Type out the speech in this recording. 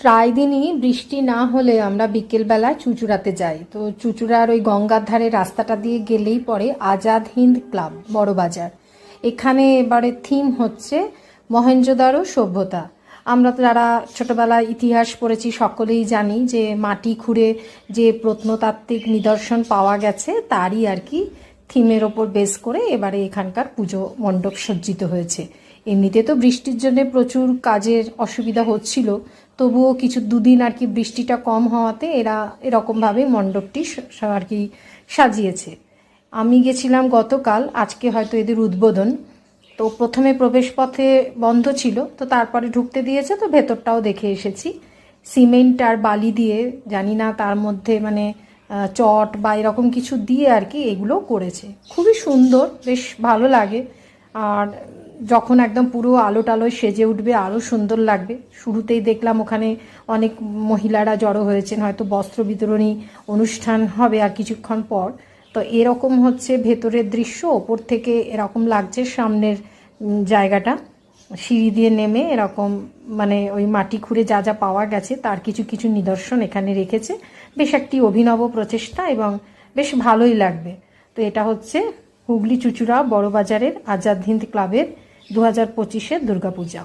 প্রায় দিনই বৃষ্টি না হলে আমরা বিকেলবেলা চুচুড়াতে যাই। তো চুচুড়ার ওই গঙ্গার ধারে রাস্তাটা দিয়ে গেলেই পরে আজাদ হিন্দ ক্লাব, বড় বাজার। এখানে এবারে থিম হচ্ছে মহেঞ্জোদারো সভ্যতা। আমরা তো যারা ছোটবেলায় ইতিহাস পড়েছি সকলেই জানি যে মাটি খুঁড়ে যে প্রত্নতাত্ত্বিক নিদর্শন পাওয়া গেছে, তারই আর কি থিমের ওপর বেস করে এবারে এখানকার পুজো মণ্ডপ সজ্জিত হয়েছে। এমনিতে তো বৃষ্টির জন্য প্রচুর কাজের অসুবিধা হচ্ছিল, তবুও কিছু দুদিন আর কি বৃষ্টিটা কম হওয়াতে এরা এরকমভাবে মণ্ডপটি আর কি সাজিয়েছে। আমি গেছিলাম গতকাল, আজকে হয়তো এদের উদ্বোধন। তো প্রথমে প্রবেশপথে বন্ধ ছিল, তো তারপরে ঢুকতে দিয়েছে, তো ভেতরটাও দেখে এসেছি। সিমেন্ট আর বালি দিয়ে, জানি না তার মধ্যে মানে চট বা এরকম কিছু দিয়ে আর কি এগুলো করেছে। খুবই সুন্দর, বেশ ভালো লাগে। আর যখন একদম পুরো আলো টালোয় সেজে উঠবে আরও সুন্দর লাগবে। শুরুতেই দেখলাম ওখানে অনেক মহিলারা জড়ো হয়েছেন, হয়তো বস্ত্র বিতরণী অনুষ্ঠান হবে আর কিছুক্ষণ পর। তো এরকম হচ্ছে ভেতরের দৃশ্য, ওপর থেকে এরকম লাগছে সামনের জায়গাটা। সিঁড়ি দিয়ে নেমে এরকম মানে ওই মাটি খুঁড়ে যা যা পাওয়া গেছে, তার কিছু কিছু নিদর্শন এখানে রেখেছে। বেশ একটি অভিনব প্রচেষ্টা এবং বেশ ভালোই লাগবে। তো এটা হচ্ছে হুগলি চুচুড়া বড়বাজারের আজাদ হিন্দ ক্লাবের দু হাজার পঁচিশের দুর্গাপূজা।